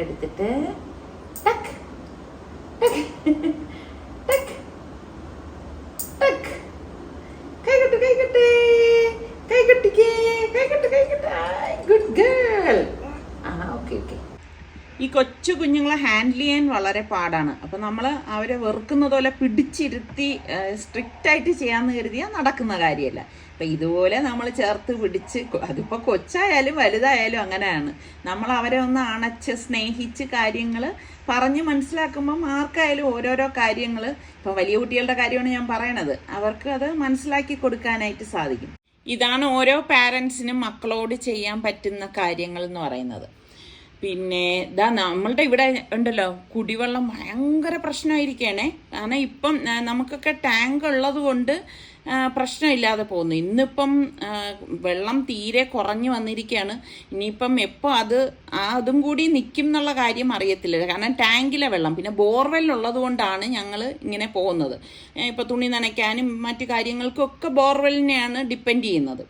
Nail cut എടുത്തിട്ട് ടക്ക് ടക്ക് ടക്ക് ടക്ക് കൈകൊട്ട് കൈകൊട്ട് കൈകൊട്ടിക്കേ കൈകൊട്ട് കൈകൊട്ട് ഗുഡ് ഗേൾ ആ ഓക്കെ ഓക്കെ ഈ കൊച്ചു കുഞ്ഞുങ്ങളെ ഹാൻഡിൽ ചെയ്യാൻ വളരെ പാടാണ്. അപ്പം നമ്മൾ അവരെ വെറുക്കുന്നത് പോലെ പിടിച്ചിരുത്തി സ്ട്രിക്റ്റ് ആയിട്ട് ചെയ്യാമെന്ന് കരുതിയാൽ നടക്കുന്ന കാര്യമല്ല. അപ്പം ഇതുപോലെ നമ്മൾ ചേർത്ത് പിടിച്ച് അതിപ്പോൾ കൊച്ചായാലും വലുതായാലും അങ്ങനെയാണ്. നമ്മൾ അവരെ ഒന്ന് അണച്ച് സ്നേഹിച്ച് കാര്യങ്ങൾ പറഞ്ഞ് മനസ്സിലാക്കുമ്പം ആർക്കായാലും ഓരോരോ കാര്യങ്ങൾ ഇപ്പം വലിയ കുട്ടികളുടെ കാര്യമാണ് ഞാൻ പറയണത് അവർക്ക് അത് മനസ്സിലാക്കി കൊടുക്കാനായിട്ട് സാധിക്കും. ഇതാണ് ഓരോ പാരൻസിനും മക്കളോട് ചെയ്യാൻ പറ്റുന്ന കാര്യങ്ങൾ എന്ന് പറയുന്നത്. പിന്നെ ഇതാ നമ്മളുടെ ഇവിടെ ഉണ്ടല്ലോ കുടിവെള്ളം ഭയങ്കര പ്രശ്നമായിരിക്കണേ. കാരണം ഇപ്പം നമുക്കൊക്കെ ടാങ്ക് ഉള്ളത് കൊണ്ട് പ്രശ്നമില്ലാതെ പോകുന്നു. ഇന്നിപ്പം വെള്ളം തീരെ കുറഞ്ഞു വന്നിരിക്കുകയാണ് ഇനിയിപ്പം എപ്പോൾ അത് അതും കൂടി നിൽക്കും എന്നുള്ള കാര്യം അറിയത്തില്ല. കാരണം ടാങ്കിലെ വെള്ളം. പിന്നെ ബോർവെൽ ഉള്ളത് കൊണ്ടാണ് ഞങ്ങൾ ഇങ്ങനെ പോകുന്നത്. ഇപ്പോൾ തുണി നനയ്ക്കാനും മറ്റു കാര്യങ്ങൾക്കൊക്കെ ബോർവെല്ലിനെയാണ് ഡിപ്പെൻഡ് ചെയ്യുന്നത്.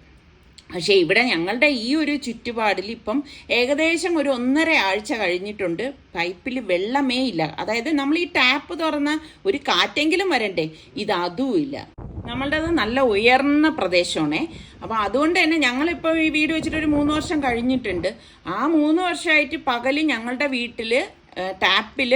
പക്ഷേ ഇവിടെ ഞങ്ങളുടെ ഈ ഒരു ചുറ്റുപാടിൽ ഇപ്പം ഏകദേശം ഒരു ഒന്നര ആഴ്ച കഴിഞ്ഞിട്ടുണ്ട്. പൈപ്പിൽ വെള്ളമേ ഇല്ല. അതായത് നമ്മൾ ഈ ടാപ്പ് തുറന്ന ഒരു കാറ്റെങ്കിലും വരണ്ടേ? ഇത് അതുമില്ല നമ്മളുടേത് നല്ല ഉയർന്ന പ്രദേശമാണേ. അപ്പോൾ അതുകൊണ്ട് തന്നെ ഞങ്ങളിപ്പോൾ ഈ വീട് വെച്ചിട്ട് ഒരു മൂന്ന് വർഷം കഴിഞ്ഞിട്ടുണ്ട്. ആ മൂന്ന് വർഷമായിട്ട് പകൽ ഞങ്ങളുടെ വീട്ടിൽ ടാപ്പിൽ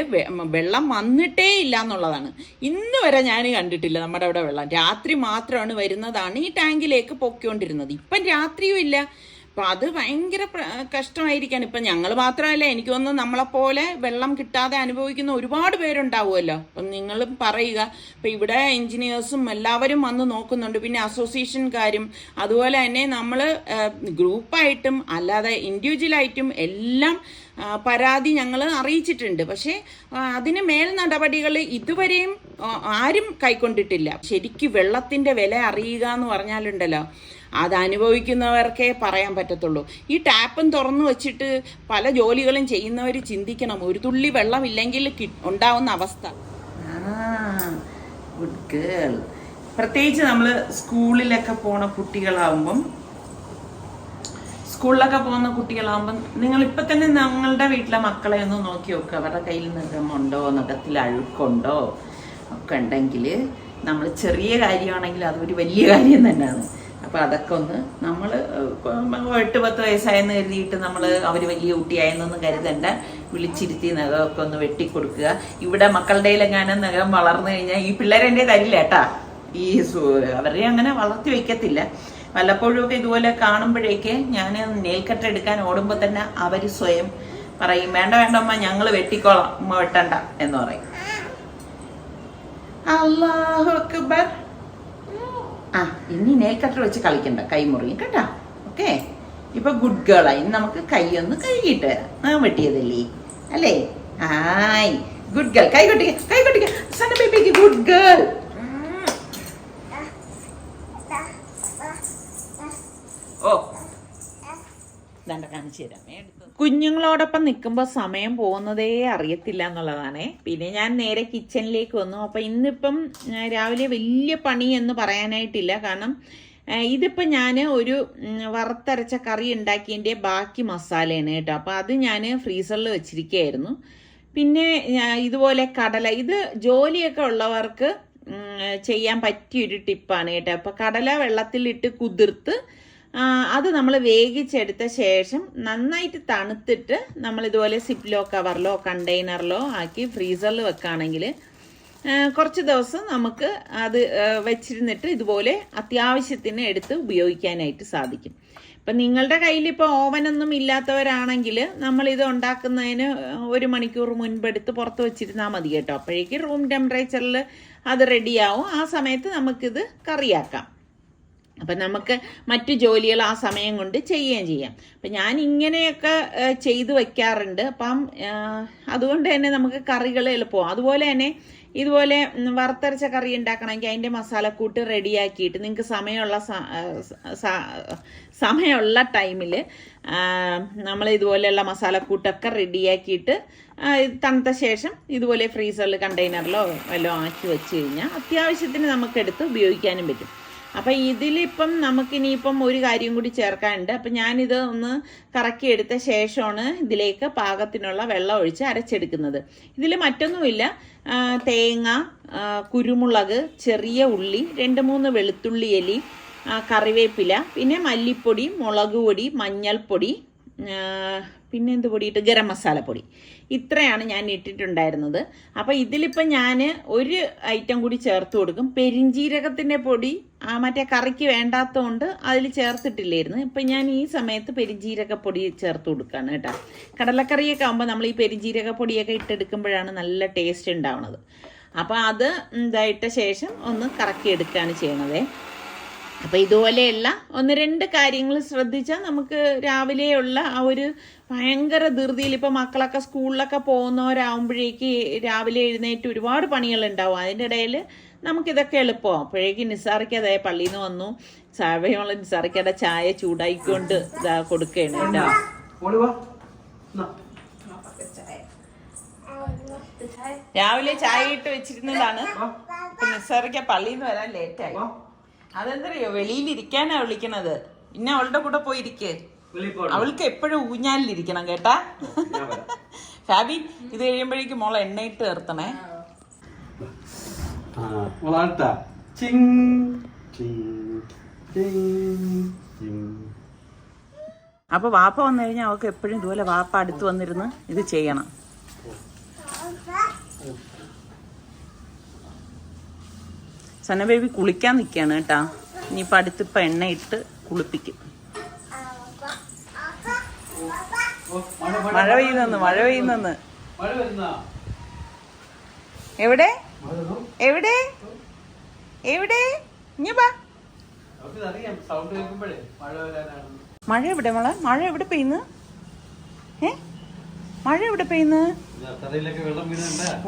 വെള്ളം വന്നിട്ടേ ഇല്ല എന്നുള്ളതാണ്. ഇന്ന് വരെ ഞാൻ കണ്ടിട്ടില്ല നമ്മുടെ അവിടെ വെള്ളം. രാത്രി മാത്രമാണ് വരുന്നതാണ് ഈ ടാങ്കിലേക്ക് പൊക്കിക്കൊണ്ടിരുന്നത്. ഇപ്പം രാത്രിയും ഇല്ല. അപ്പം അത് ഭയങ്കര കഷ്ടമായിരിക്കാണ്. ഇപ്പം ഞങ്ങൾ മാത്രമല്ല എനിക്ക് തോന്നുന്നു നമ്മളെപ്പോലെ വെള്ളം കിട്ടാതെ അനുഭവിക്കുന്ന ഒരുപാട് പേരുണ്ടാവുമല്ലോ. അപ്പം നിങ്ങൾ പറയുക ഇപ്പം ഇവിടെ എഞ്ചിനീയേഴ്സും എല്ലാവരും വന്ന് നോക്കുന്നുണ്ട്. പിന്നെ അസോസിയേഷൻകാരും അതുപോലെ തന്നെ നമ്മൾ ഗ്രൂപ്പായിട്ടും അല്ലാതെ ഇൻഡിവിജ്വലായിട്ടും എല്ലാം പരാതി ഞങ്ങൾ അറിയിച്ചിട്ടുണ്ട്. പക്ഷേ അതിന് മേൽ നടപടികൾ ഇതുവരെയും ആരും കൈക്കൊണ്ടിട്ടില്ല. ശരിക്കും വെള്ളത്തിന്റെ വില അറിയുക എന്ന് പറഞ്ഞാലുണ്ടല്ലോ. അത് അനുഭവിക്കുന്നവർക്കേ പറയാൻ പറ്റത്തുള്ളൂ. ഈ ടാപ്പും തുറന്നു വെച്ചിട്ട് പല ജോലികളും ചെയ്യുന്നവർ ചിന്തിക്കണം. ഒരു തുള്ളി വെള്ളമില്ലെങ്കിൽ ഉണ്ടാവുന്ന അവസ്ഥ. ഗുഡ് ഗേൾ പ്രത്യേകിച്ച് നമ്മൾ സ്കൂളിലൊക്കെ പോണ കുട്ടികളാവുമ്പം സ്കൂളിലൊക്കെ പോകുന്ന കുട്ടികളാകുമ്പം നിങ്ങൾ ഇപ്പൊ തന്നെ ഞങ്ങളുടെ വീട്ടിലെ മക്കളെ ഒന്ന് നോക്കി നോക്കുക അവരുടെ കയ്യിൽ നിറമുണ്ടോ നഖത്തിൽ അഴുക്കുണ്ടോ? ഒക്കെ ഉണ്ടെങ്കിൽ നമ്മൾ ചെറിയ കാര്യമാണെങ്കിൽ അതൊരു വലിയ കാര്യം തന്നെയാണ്. അപ്പൊ അതൊക്കെ ഒന്ന് നമ്മൾ എട്ട് പത്ത് വയസ്സായെന്ന് കരുതിയിട്ട് നമ്മൾ അവർ വലിയ കുട്ടിയായെന്നൊന്നും കരുതണ്ട. വിളിച്ചിരുത്തി നഖമൊക്കെ ഒന്ന് വെട്ടിക്കൊടുക്കുക. ഇവിടെ മക്കളുടെ എങ്ങാനും നഖം വളർന്നു കഴിഞ്ഞാൽ ഈ പിള്ളേരെന്റെ തരില്ല കേട്ടാ. ഈ അവരെ അങ്ങനെ വളർത്തി വെക്കത്തില്ല. വല്ലപ്പോഴും ഒക്കെ ഇതുപോലെ കാണുമ്പോഴേക്ക് ഞാൻ നെയിൽ കട്ട് എടുക്കാൻ ഓടുമ്പോൾ തന്നെ അവർ സ്വയം പറയും വേണ്ട വേണ്ട അമ്മ ഞങ്ങൾ വെട്ടിക്കോളാം. അമ്മ വെട്ടണ്ട. എന്ന് പറയും. അള്ളാഹു അക്ബർ. ആ ഇനി നെയിൽ കട്ടർ വെച്ച് കളിക്കണ്ട കൈ മുറിയും കേട്ടാ. ഓക്കെ ഇപ്പൊ ഗുഡ് ഗേളായി ആയി നമുക്ക് കൈ ഒന്ന് കഴുകിയിട്ട് തരാം ഞാൻ വെട്ടിയതല്ലേ? അല്ലേ? ഹായ് ഗുഡ് ഗേൾ കൈ കൊട്ടിക്ക കൈ കൊട്ടിക്ക. സന ബേബിക്ക് ഗുഡ് ഗേൾ ഓ. ദണ്ട കാണിച്ചു എടുത്തു കുഞ്ഞുങ്ങളോടൊപ്പം നിൽക്കുമ്പോൾ സമയം പോകുന്നതേ അറിയത്തില്ല എന്നുള്ളതാണ്. പിന്നെ ഞാൻ നേരെ കിച്ചണിലേക്ക് വന്നു. അപ്പം ഇന്നിപ്പം രാവിലെ വലിയ പണി എന്ന് പറയാനായിട്ടില്ല. കാരണം ഇതിപ്പോൾ ഇതിപ്പം ഞാൻ ഒരു വറുത്തരച്ച കറി ഉണ്ടാക്കിയതിന്റെ ബാക്കി മസാലയാണ് കേട്ടോ. അപ്പോൾ അത് ഞാൻ ഫ്രീസറിൽ വെച്ചിരിക്കുകയായിരുന്നു. പിന്നെ ഇതുപോലെ കടല. ഇത് ജോലിയൊക്കെ ഉള്ളവർക്ക് ചെയ്യാൻ പറ്റിയൊരു ടിപ്പാണ് കേട്ടോ. അപ്പോൾ കടല വെള്ളത്തിലിട്ട് കുതിർത്ത് അത് നമ്മൾ വേവിച്ചെടുത്ത ശേഷം നന്നായിട്ട് തണുത്തിട്ട് നമ്മൾ ഇതുപോലെ സിപ്ലോ കവറിലോ കണ്ടെയ്നറിലോ ആക്കി ഫ്രീസറിൽ വെക്കുകയാണെങ്കിൽ കുറച്ച് ദിവസം നമുക്ക് അത് വെച്ചിരുന്നിട്ട് ഇതുപോലെ അത്യാവശ്യത്തിന് എടുത്ത് ഉപയോഗിക്കാനായിട്ട് സാധിക്കും. ഇപ്പം നിങ്ങളുടെ കയ്യിൽ ഇപ്പോൾ ഓവനൊന്നും ഇല്ലാത്തവരാണെങ്കിൽ നമ്മൾ ഇത് ഉണ്ടാക്കുന്നതിന് ഒരു മണിക്കൂർ മുൻപെടുത്ത് പുറത്ത് വെച്ചിരുന്നാൽ മതി കേട്ടോ. അപ്പോഴേക്ക് റൂം ടെമ്പറേച്ചറിൽ അത് റെഡിയാവും. ആ സമയത്ത് നമുക്കിത് കറിയാക്കാം. അപ്പം നമുക്ക് മറ്റു ജോലികൾ ആ സമയം കൊണ്ട് ചെയ്യുകയും ചെയ്യാം. അപ്പം ഞാൻ ഇങ്ങനെയൊക്കെ ചെയ്തു വെക്കാറുണ്ട്. അപ്പം അതുകൊണ്ട് തന്നെ നമുക്ക് കറികൾ എളുപ്പമാവും. അതുപോലെ തന്നെ ഇതുപോലെ വറുത്തരച്ച കറി ഉണ്ടാക്കണമെങ്കിൽ അതിന്റെ മസാലക്കൂട്ട് റെഡിയാക്കിയിട്ട് നിങ്ങൾക്ക് സമയമുള്ള സമയമുള്ള ടൈമിൽ നമ്മൾ ഇതുപോലെയുള്ള മസാലക്കൂട്ടൊക്കെ റെഡിയാക്കിയിട്ട് തണുത്ത ശേഷം ഇതുപോലെ ഫ്രീസറിൽ കണ്ടെയ്നറിലോ വല്ലതും ആക്കി വെച്ച് കഴിഞ്ഞാൽ അത്യാവശ്യത്തിന് നമുക്കെടുത്ത് ഉപയോഗിക്കാനും പറ്റും. അപ്പം ഇതിലിപ്പം നമുക്കിനിയിപ്പം ഒരു കാര്യം കൂടി ചേർക്കാനുണ്ട്. അപ്പം ഞാനിത് ഒന്ന് കറക്കി എടുത്ത ശേഷമാണ് ഇതിലേക്ക് പാകത്തിനുള്ള വെള്ളം ഒഴിച്ച് അരച്ചെടുക്കുന്നത്. ഇതിൽ മറ്റൊന്നുമില്ല. തേങ്ങ കുരുമുളക് ചെറിയ ഉള്ളി രണ്ട് മൂന്ന് വെളുത്തുള്ളി എലി കറിവേപ്പില പിന്നെ മല്ലിപ്പൊടി മുളക് പൊടി മഞ്ഞൾപ്പൊടി പിന്നെ എന്ത് പൊടിയിട്ട്? ഗരം മസാല പൊടി. ഇത്രയാണ് ഞാൻ ഇട്ടിട്ടുണ്ടായിരുന്നത്. അപ്പോൾ ഇതിലിപ്പോൾ ഞാൻ ഒരു ഐറ്റം കൂടി ചേർത്ത് കൊടുക്കും. പെരിഞ്ജീരകത്തിന്റെ പൊടി ആ, മറ്റേ കറിക്ക് വേണ്ടാത്തതുകൊണ്ട് അതിൽ ചേർത്തിട്ടില്ലായിരുന്നു. ഇപ്പം ഞാൻ ഈ സമയത്ത് പെരിഞ്ജീരകപ്പൊടി ചേർത്ത് കൊടുക്കുകയാണ് കേട്ടോ. കടലക്കറിയൊക്കെ ആകുമ്പോൾ നമ്മൾ ഈ പെരിഞ്ജീരകപ്പൊടിയൊക്കെ ഇട്ടെടുക്കുമ്പോഴാണ് നല്ല ടേസ്റ്റ് ഉണ്ടാവുന്നത് അപ്പോൾ അത് ഇതായിട്ട ശേഷം ഒന്ന് കറക്കി എടുക്കുകയാണ് ചെയ്യണതേ. അപ്പോൾ ഇതുപോലെയുള്ള ഒന്ന് രണ്ട് കാര്യങ്ങൾ ശ്രദ്ധിച്ചാൽ നമുക്ക് രാവിലെയുള്ള ആ ഒരു ഭയങ്കര ധൃതിയിൽ ഇപ്പോൾ മക്കളൊക്കെ സ്കൂളിലൊക്കെ പോകുന്നവരാകുമ്പോഴേക്ക് രാവിലെ എഴുന്നേറ്റ് ഒരുപാട് പണികളുണ്ടാവും. അതിന്റെ ഇടയിൽ നമുക്കിതൊക്കെ എളുപ്പമാണ് അപ്പോഴേക്ക് നിസ്സാറിക്ക് അതേ പള്ളിയിൽ നിന്ന് വന്നു ചായയുള്ള നിസ്സാറിക്കയുടെ ചായ ചൂടായിക്കൊണ്ട് ഇതാ കൊടുക്കുകയാണ് കേട്ടോ. രാവിലെ ചായ ഇട്ട് വെച്ചിരുന്നതാണ്. ഇപ്പൊ നിസ്സാറിക്ക പള്ളിയിൽ നിന്ന് വരാൻ ലേറ്റായി. അതെന്തറിയോ വെളിയിൽ ഇരിക്കാനാ വിളിക്കണത്. പിന്നെ അവളുടെ കൂടെ പോയിരിക്കേ. അവൾക്ക് എപ്പോഴും ഊഞ്ഞാലിരിക്കണം കേട്ടാ? ഫാബി ഇത് കഴിയുമ്പോഴേക്കും മോളെ എണ്ണയിട്ട് ചിങ്. അപ്പൊ വാപ്പ വന്നു കഴിഞ്ഞാൽ അവൾക്ക് എപ്പോഴും ഇതുപോലെ വാപ്പ അടുത്ത് വന്നിരുന്ന് ഇത് ചെയ്യണം. സന ബേബി കുളിക്കാൻ നിൽക്കുകയാണ് കേട്ടാ. ഇനിയിപ്പോൾ അടുത്തിപ്പോൾ എണ്ണ ഇട്ട് കുളിപ്പിക്കും. മഴ, പെയ്യുന്നു മഴ പെയ്യുന്നെന്ന് മഴ പെയ്യുന്നെന്ന്. എവിടെ? എവിടെ? എവിടെ? മഴ എവിടെ മോളെ? മഴ എവിടെ പെയ്യുന്നു? ഏ? മഴ എവിടെ പെയ്യുന്നു?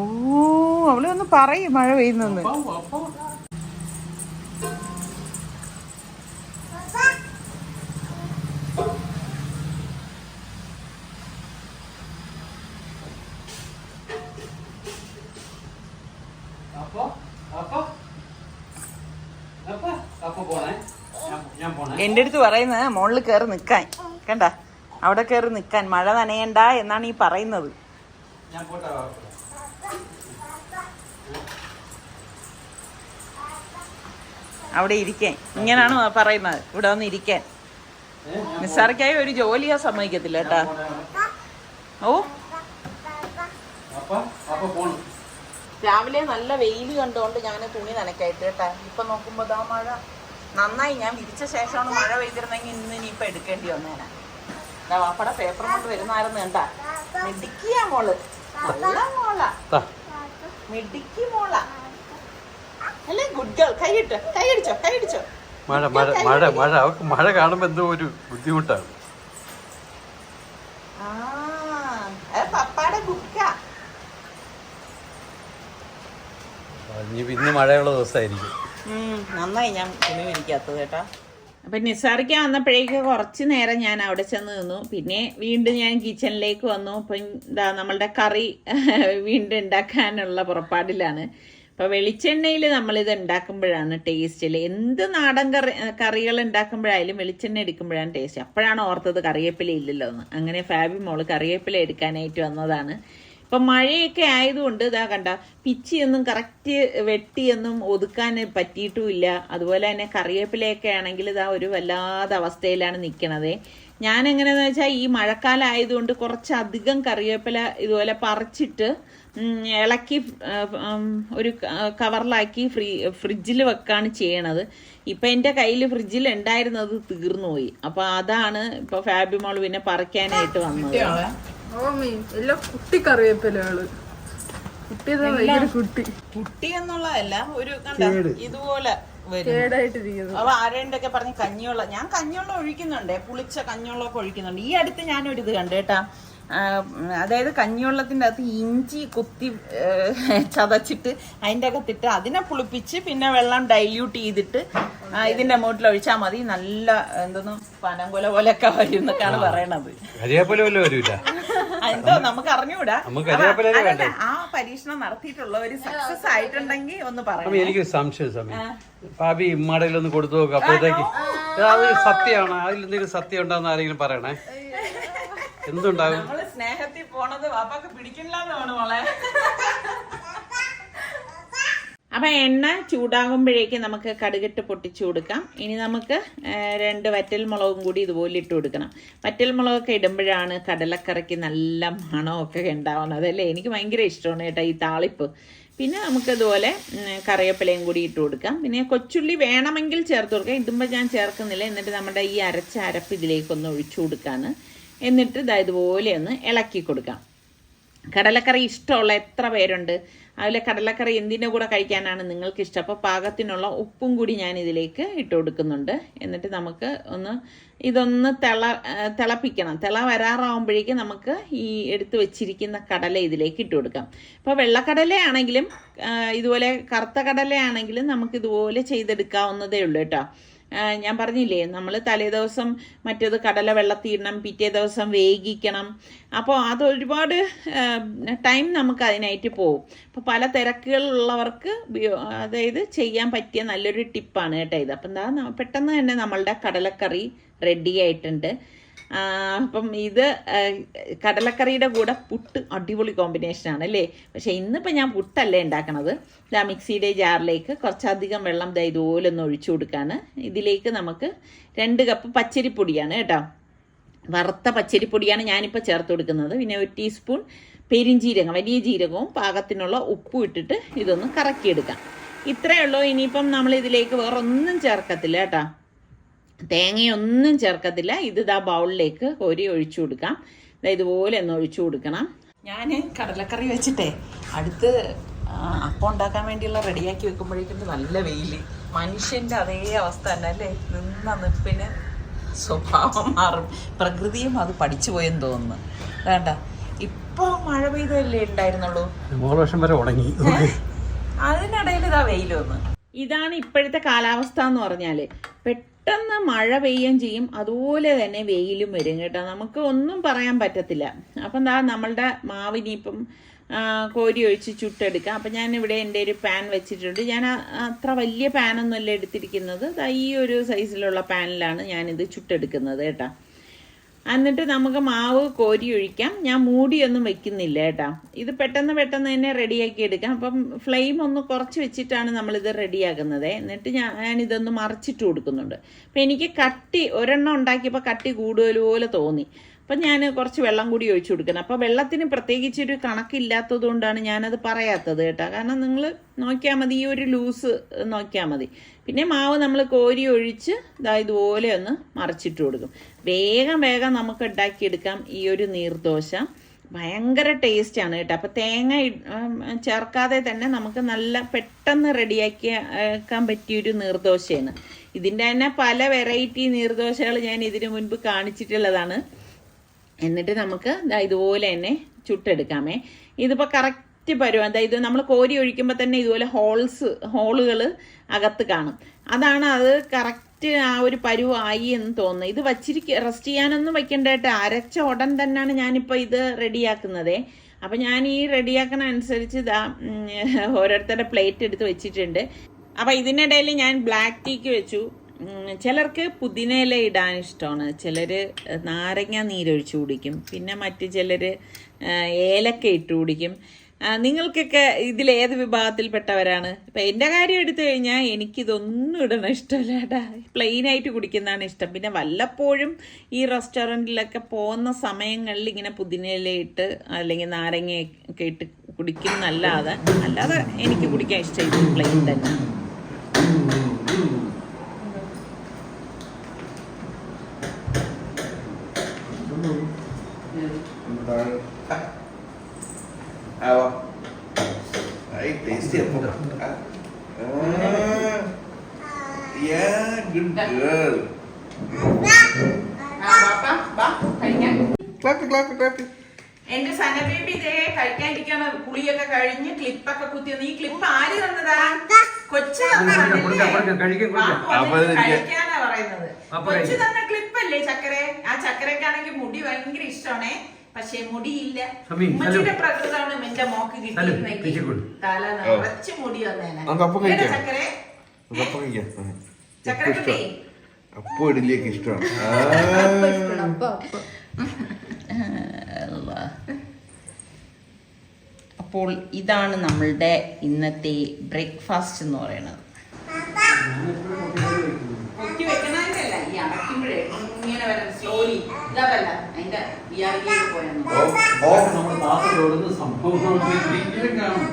ഓ അവൾ ഒന്ന് പറയും മഴ പെയ്യുന്നെന്ന്. എന്റെ അടുത്ത് പറയുന്നത് മുകളിൽ കയറി നിൽക്കാൻ കണ്ട? അവിടെ കയറി നിൽക്കാൻ മഴ നനയണ്ട എന്നാണ് ഈ പറയുന്നത്. ഞാൻ പോട്ടെ അവിടെ ഇരിക്കാൻ. ഇങ്ങനാണ് പറയുന്നത്. ഇവിടെ വന്ന് ഇരിക്കാൻ? നിസ്സാർക്കായി ഒരു ജോലിയാ സമ്മതിക്കത്തില്ല കേട്ടാ. ഓ? അപ്പൊ അപ്പൊ പോണം. രാവിലെ നല്ല വെയിൽ കണ്ടുകൊണ്ട് ഞാൻ തുണി നനക്കായിട്ട് കേട്ടാ. ഇപ്പൊ നോക്കുമ്പോ ദാ മഴ. നന്നായി ഞാൻ വിരിച്ച ശേഷമാണ് മഴ പെയ്തിരുന്നെങ്കിൽ ഇന്ന് ഇനിയിപ്പൊ എടുക്കേണ്ടി വന്നേനെ. ദാ വാപ്പടെ പേപ്പർ കൊണ്ട് വരുന്നായിരുന്നു കണ്ടാ. മെഡിക്കുക മോൾ. നല്ല മോള. മിടുക്കി മോളാ. അല്ലേ ഗുഡ് ഗേൾ കൈയിട്ട് കൈയടിച്ചോ കൈയടിച്ചോ മഴ മഴ മഴ മഴ. അവർക്ക് മഴ കാണുമ്പോ എന്തോ ഒരു ബുദ്ധിമുട്ടാണ്. ഇനി ഇന്ന് മഴയുള്ള ദിവസമായിരിക്കും നന്നായി ഞാൻ തുണി വിരിക്കാത്തത് കേട്ടാ. അപ്പം നിസാറിക്കാൻ വന്നപ്പോഴേക്ക് കുറച്ച് നേരം ഞാൻ അവിടെ ചെന്ന് നിന്നു. പിന്നെ വീണ്ടും ഞാൻ കിച്ചണിലേക്ക് വന്നു. അപ്പം എന്താ നമ്മളുടെ കറി വീണ്ടും ഉണ്ടാക്കാനുള്ള പുറപ്പാടിലാണ്. അപ്പം വെളിച്ചെണ്ണയിൽ നമ്മളിത് ഉണ്ടാക്കുമ്പോഴാണ് ടേസ്റ്റിൽ എന്ത് നാടൻ കറി കറികൾ ഉണ്ടാക്കുമ്പോഴായാലും വെളിച്ചെണ്ണ എടുക്കുമ്പോഴാണ് ടേസ്റ്റ് അപ്പോഴാണ് ഓർത്തത് കറിവേപ്പില ഇല്ലല്ലോ എന്ന് അങ്ങനെ ഫാബി മോൾ കറിവേപ്പില എടുക്കാനായിട്ട് വന്നതാണ്. ഇപ്പം മഴയൊക്കെ ആയതുകൊണ്ട് ഇതാ കണ്ട പിച്ചിയൊന്നും കറക്റ്റ് വെട്ടിയൊന്നും ഒതുക്കാൻ പറ്റിയിട്ടുമില്ല. അതുപോലെ തന്നെ കറിവേപ്പിലയൊക്കെ ആണെങ്കിൽ ഇതാ ഒരു വല്ലാത്ത അവസ്ഥയിലാണ് നിൽക്കണത് ഞാൻ എങ്ങനെയാന്ന് വെച്ചാൽ ഈ മഴക്കാലം ആയതുകൊണ്ട് കുറച്ചധികം കറിവേപ്പില ഇതുപോലെ പറിച്ചിട്ട് ഇളക്കി ഒരു കവറിലാക്കി ഫ്രീ ഫ്രിഡ്ജിൽ വെക്കാണ് ചെയ്യണത്. ഇപ്പം എന്റെ കയ്യിൽ ഫ്രിഡ്ജിൽ ഉണ്ടായിരുന്നത് തീർന്നുപോയി. അപ്പോൾ അതാണ് ഇപ്പോൾ ഫാബിമോൾ പിന്നെ പറിക്കാനായിട്ട് വന്നത്. ഓമി എല്ലാം കുട്ടി കറിവേപ്പിലകൾ. കുട്ടി. കുട്ടി കുട്ടി എന്നുള്ളതല്ല ഒരു കണ്ട ഇതുപോലെ ആരേണ്ടൊക്കെ പറഞ്ഞ് കഞ്ഞിവെള്ളം ഞാൻ കഞ്ഞിവെള്ളം ഒഴിക്കുന്നുണ്ട്. പുളിച്ച കഞ്ഞിവെള്ളമൊക്കെ ഒഴിക്കുന്നുണ്ട്. ഈ അടുത്ത് ഞാനൊരു ഇത് കണ്ടേട്ടാ അതായത് കഞ്ഞിവെള്ളത്തിന്റെ അകത്ത് ഇഞ്ചി കുത്തി ചതച്ചിട്ട് അതിന്റെ അകത്തിട്ട് അതിനെ പുളിപ്പിച്ച് പിന്നെ വെള്ളം ഡൈല്യൂട്ട് ചെയ്തിട്ട് ഇതിന്റെ മോട്ടിൽ ഒഴിച്ചാൽ മതി. നല്ല എന്തോന്നും പോലെ പോലെയൊക്കെ വരും എന്നൊക്കെയാണ് പറയണത്. എന്തോ നമുക്ക് അറിഞ്ഞൂടാ? ആ പരീക്ഷണം നടത്തിയിട്ടുള്ളവര് സക്സസ് ആയിട്ടുണ്ടെങ്കിൽ ഒന്ന് പറയാം. എനിക്ക് സംശയം സമയം ഭാബി ഇമ്മടയിൽ ഒന്ന് കൊടുത്തു നോക്കാം അപ്പോഴത്തേക്ക് അത് സത്യമാണ് അതിൽ എന്തെങ്കിലും സത്യം ഉണ്ടെന്ന് ആരെങ്കിലും പറയണേ. എന്തുണ്ടാവും സ്നേഹത്തിൽ പോണത് വാപ്പാക്ക് പിടിക്കില്ലാന്നാണ് മോളെ. അപ്പൊ എണ്ണ ചൂടാകുമ്പോഴേക്കും നമുക്ക് കടുകിട്ട് പൊട്ടിച്ചു കൊടുക്കാം. ഇനി നമുക്ക് രണ്ട് വറ്റൽ മുളകും കൂടി ഇതുപോലെ ഇട്ട് കൊടുക്കണം. വറ്റൽ മുളകൊക്കെ ഇടുമ്പോഴാണ് കടലക്കറിക്ക് നല്ല മണമൊക്കെ ഉണ്ടാവുന്നത് അല്ലേ? എനിക്ക് ഭയങ്കര ഇഷ്ടമാണ് കേട്ടോ ഈ താളിപ്പ്. പിന്നെ നമുക്ക് ഇതുപോലെ ഉം, കറിവേപ്പിലയും കൂടി ഇട്ട് കൊടുക്കാം. പിന്നെ കൊച്ചുള്ളി വേണമെങ്കിൽ ചേർത്ത് കൊടുക്കാം. ഇതുമ്പോൾ ഞാൻ ചേർക്കുന്നില്ല. എന്നിട്ട് നമ്മുടെ ഈ അരച്ച അരപ്പ് ഇതിലേക്കൊന്ന് ഒഴിച്ചു കൊടുക്കാണ് എന്നിട്ട് ഇതാ ഇതുപോലെ ഒന്ന് ഇളക്കി കൊടുക്കാം. കടലക്കറി ഇഷ്ടമുള്ള എത്ര പേരുണ്ട്? അതിലെ കടലക്കറി എന്തിന്റെ കൂടെ കഴിക്കാനാണ് നിങ്ങൾക്ക് ഇഷ്ടം അപ്പോൾ പാകത്തിനുള്ള ഉപ്പും കൂടി ഞാൻ ഇതിലേക്ക് ഇട്ട് കൊടുക്കുന്നുണ്ട്. എന്നിട്ട് നമുക്ക് ഒന്ന് ഇതൊന്ന് തിള തിളപ്പിക്കണം. തിള വരാറാവുമ്പോഴേക്കും നമുക്ക് ഈ എടുത്ത് വെച്ചിരിക്കുന്ന കടല ഇതിലേക്ക് ഇട്ട് കൊടുക്കാം. ഇപ്പോൾ വെള്ളക്കടലയാണെങ്കിലും ഇതുപോലെ കറുത്ത കടലയാണെങ്കിലും നമുക്ക് ഇതുപോലെ ചെയ്തെടുക്കാവുന്നതേ ഉള്ളൂ കേട്ടോ. ഞാൻ പറഞ്ഞില്ലേ നമ്മൾ തലേ ദിവസം മറ്റേത് കടല വെള്ളത്തിയിടണം പിറ്റേ ദിവസം വേഗിക്കണം അപ്പോൾ അത് ഒരുപാട് ടൈം നമുക്ക് അതിനായിട്ട് പോകും. അപ്പോൾ പല തിരക്കുകളുള്ളവർക്ക് അതായത് ചെയ്യാൻ പറ്റിയ നല്ലൊരു ടിപ്പാണ് കേട്ടോ ഇത്. അപ്പം എന്താ പെട്ടെന്ന് തന്നെ നമ്മളുടെ കടലക്കറി റെഡി ആയിട്ടുണ്ട്. അപ്പം ഇത് ആ, കടലക്കറിയുടെ കൂടെ പുട്ട് അടിപൊളി കോമ്പിനേഷനാണ് അല്ലേ? പക്ഷേ ഇന്നിപ്പോൾ ഞാൻ പുട്ടല്ലേ ഉണ്ടാക്കണത്. ഇതാ മിക്സിയുടെ ജാറിലേക്ക് കുറച്ചധികം വെള്ളം ദാ ഇതുപോലെ ഒന്ന് ഒഴിച്ചു കൊടുക്കാണ്. ഇതിലേക്ക് നമുക്ക് രണ്ട് കപ്പ് പച്ചരിപ്പൊടിയാണ് കേട്ടോ. വറുത്ത പച്ചരിപ്പൊടിയാണ് ഞാനിപ്പോൾ ചേർത്ത് കൊടുക്കുന്നത്. പിന്നെ ഒരു ടീസ്പൂൺ പെരിഞ്ജീരകം വലിയ ജീരകവും പാകത്തിനുള്ള ഉപ്പും ഇട്ടിട്ട് ഇതൊന്ന് കറക്കിയെടുക്കാം. ഇത്രയേ ഉള്ളൂ. ഇനിയിപ്പം നമ്മൾ ഇതിലേക്ക് വേറെ ഒന്നും ചേർക്കത്തില്ല കേട്ടോ. തേങ്ങയൊന്നും ചേർക്കത്തില്ല. ഇത് ഇതാ ബൗളിലേക്ക് കോരി ഒഴിച്ചു കൊടുക്കാം. ദാ ഇതുപോലെ ഒന്ന് ഒഴിച്ചു കൊടുക്കണം. ഞാൻ കടലക്കറി വെച്ചിട്ടേ അടുത്ത് അപ്പം ഉണ്ടാക്കാൻ വേണ്ടിയുള്ള റെഡിയാക്കി വെക്കുമ്പോഴേക്കും നല്ല വെയിൽ മനുഷ്യന്റെ അതേ അവസ്ഥ തന്നെ അല്ലേ? നിന്ന നിപ്പിന് സ്വഭാവം മാറും. പ്രകൃതിയും അത് പഠിച്ചു പോയെന്ന് തോന്നുന്നു. വേണ്ട. ഇപ്പോൾ മഴ പെയ്തല്ലേ ഉണ്ടായിരുന്നുള്ളൂ? വർഷം വരെ ഉണങ്ങി. അതിനിടയിൽ ഇതാ വെയിൽ വന്ന്. ഇതാണ് ഇപ്പോഴത്തെ കാലാവസ്ഥ എന്ന് പറഞ്ഞാൽ പെട്ടെന്ന് മഴ പെയ്യുകയും ചെയ്യും. അതുപോലെ തന്നെ വെയിലും വരും കേട്ടോ. നമുക്ക് ഒന്നും പറയാൻ പറ്റത്തില്ല. അപ്പം എന്താ നമ്മളുടെ മാവിനിപ്പം കോരി ഒഴിച്ച് ചുട്ടെടുക്കാം. അപ്പം ഞാൻ ഇവിടെ എന്റെ ഒരു പാൻ വെച്ചിട്ടുണ്ട്. ഞാൻ അത്ര വലിയ പാനൊന്നുമല്ല എടുത്തിരിക്കുന്നത്. ഈ ഒരു സൈസിലുള്ള പാനിലാണ് ഞാനിത് ചുട്ടെടുക്കുന്നത് കേട്ടോ. എന്നിട്ട് നമുക്ക് മാവ് കോരി ഒഴിക്കാം. ഞാൻ മൂടിയൊന്നും വെക്കുന്നില്ല കേട്ടോ. ഇത് പെട്ടെന്ന് പെട്ടെന്ന് തന്നെ റെഡിയാക്കി എടുക്കാം. അപ്പം ഫ്ലെയിം ഒന്ന് കുറച്ച് വെച്ചിട്ടാണ് നമ്മളിത് റെഡിയാക്കുന്നത് എന്നിട്ട് ഞാൻ ഞാനിതൊന്ന് മറിച്ചിട്ട് കൊടുക്കുന്നുണ്ട്. അപ്പം എനിക്ക് കട്ടി ഒരെണ്ണം ഉണ്ടാക്കിയപ്പോൾ കട്ടി കൂടുതൽ പോലെ തോന്നി. അപ്പം ഞാൻ കുറച്ച് വെള്ളം കൂടി ഒഴിച്ചു കൊടുക്കണം. അപ്പോൾ വെള്ളത്തിന് പ്രത്യേകിച്ചൊരു കണക്കില്ലാത്തത് കൊണ്ടാണ് ഞാനത് പറയാത്തത് കേട്ടോ. കാരണം നിങ്ങൾ നോക്കിയാൽ മതി ഈ ഒരു ലൂസ് നോക്കിയാൽ മതി. പിന്നെ മാവ് നമ്മൾ കോരി ഒഴിച്ച് ഇതാ ഇതുപോലെ ഒന്ന് മറിച്ചിട്ട് കൊടുക്കും. വേഗം വേഗം നമുക്ക് ഉണ്ടാക്കിയെടുക്കാം ഈ ഒരു നീർദോശ. ഭയങ്കര ടേസ്റ്റാണ് കേട്ടോ. അപ്പോൾ തേങ്ങ ചേർക്കാതെ തന്നെ നമുക്ക് നല്ല പെട്ടെന്ന് റെഡിയാക്കി ആക്കാൻ പറ്റിയൊരു നീർദോശയാണ്. ഇതിന്റെ തന്നെ പല വെറൈറ്റി നീർദോശകൾ ഞാൻ ഇതിനു മുൻപ് കാണിച്ചിട്ടുള്ളതാണ്. എന്നിട്ട് നമുക്ക് ദാ ഇതുപോലെ തന്നെ ചുട്ടെടുക്കാമേ. ഇതിപ്പോൾ കറക്റ്റ് പരുവം. അതായത് നമ്മൾ കോരി ഒഴിക്കുമ്പോൾ തന്നെ ഇതുപോലെ ഹോൾസ് ഹോളുകൾ അകത്ത് കാണും. അതാണ് അത് കറക്റ്റ് ആ ഒരു പരുവായി എന്ന് തോന്നുന്നത്. ഇത് വച്ചിരിക്ക റെസ്റ്റ് ചെയ്യാനൊന്നും വയ്ക്കേണ്ടതായിട്ട് അരച്ച ഉടൻ തന്നെയാണ് ഞാനിപ്പോൾ ഇത് റെഡിയാക്കുന്നതേ അപ്പം ഞാൻ ഈ റെഡിയാക്കണ അനുസരിച്ച് ഇതാ ഓരോരുത്തരുടെ പ്ലേറ്റ് എടുത്ത് വെച്ചിട്ടുണ്ട്. അപ്പം ഇതിനിടയിൽ ഞാൻ ബ്ലാക്ക് ടീക്ക് വെച്ചു. ചിലർക്ക് പുതിനയില ഇടാൻ ഇഷ്ടമാണ്. ചിലർ നാരങ്ങ നീരൊഴിച്ച് കുടിക്കും. പിന്നെ മറ്റു ചിലർ ഏലക്ക ഇട്ട് കുടിക്കും. നിങ്ങൾക്കൊക്കെ ഇതിൽ ഏത് വിഭാഗത്തിൽപ്പെട്ടവരാണ്? ഇപ്പം എന്റെ കാര്യം എടുത്തു കഴിഞ്ഞാൽ എനിക്കിതൊന്നും ഇടണം ഇഷ്ടമല്ല കേട്ടാ. പ്ലെയിനായിട്ട് കുടിക്കുന്നതാണ് ഇഷ്ടം. പിന്നെ വല്ലപ്പോഴും ഈ റെസ്റ്റോറന്റിലൊക്കെ പോകുന്ന സമയങ്ങളിൽ ഇങ്ങനെ പുതിനയില ഇട്ട് അല്ലെങ്കിൽ നാരങ്ങയൊക്കെ ഇട്ട് കുടിക്കുന്നല്ലാതെ അല്ലാതെ എനിക്ക് കുടിക്കാൻ ഇഷ്ടം പ്ലെയിൻ തന്നെ Ah. Yeah, good girl. Clap, clap, clap. എന്റെ സനബേബി ഇതേ കഴിക്കാതിരിക്കാണ് പുളിയൊക്കെ കഴിഞ്ഞ് ക്ലിപ്പൊക്കെ കുത്തി. ഈ ക്ലിപ്പ് ആര് തന്നതാ? കൊച്ചു കഴിക്കാനാ പറയുന്നത്. കൊച്ചു. തന്ന ക്ലിപ്പല്ലേ ചക്കരെ? ആ ചക്കരക്കാണെങ്കിൽ മുടി ഭയങ്കര ഇഷ്ടമാണേ. പക്ഷെ മുടിയില്ല ഉമ്മച്ചിയുടെ പ്രകൃതമാണ് എന്റെ മോക്ക് കിട്ടിയിരുന്നെങ്കിൽ തല നിറച്ച് മുടി വന്നേനെ അപ്പം ചക്കരെ ഇഡലിയൊക്കെ ഇഷ്ടമാണ് അപ്പോൾ ഇതാണ് നമ്മളുടെ ഇന്നത്തെ ബ്രേക്ക്ഫാസ്റ്റ് എന്ന് പറയുന്നത് ഈ അടയ്ക്കുമ്പോഴേ ഇങ്ങനെ വരണം സ്ലോലി ഇതാവല്ല അതിന്റെ വിയാറിലേക്ക് പോയെന്നു ഓ, ഓ. നമ്മുടെ താത്തയോട് സംഭവം കാണും.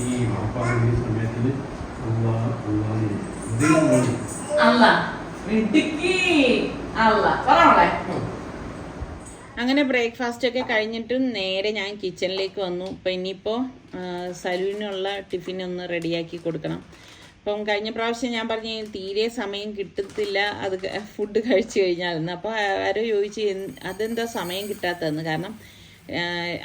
ഈ വാപ്പാടെ ഈ സമയത്തിന് അള്ളാ അള്ളാ. അല്ല ഇടുക്കി അല്ല പറ അങ്ങനെ ബ്രേക്ക്ഫാസ്റ്റ് ഒക്കെ കഴിഞ്ഞിട്ടും നേരെ ഞാൻ കിച്ചണിലേക്ക് വന്നു. അപ്പം ഇനിയിപ്പോൾ ടിഫിൻ ഒന്ന് റെഡിയാക്കി കൊടുക്കണം. അപ്പം കഴിഞ്ഞ പ്രാവശ്യം ഞാൻ പറഞ്ഞു തീരെ സമയം കിട്ടത്തില്ല. അത് ഫുഡ് കഴിച്ചു കഴിഞ്ഞാൽ അപ്പോൾ ആരോ ചോദിച്ചു അതെന്താ സമയം കിട്ടാത്തതെന്ന്? കാരണം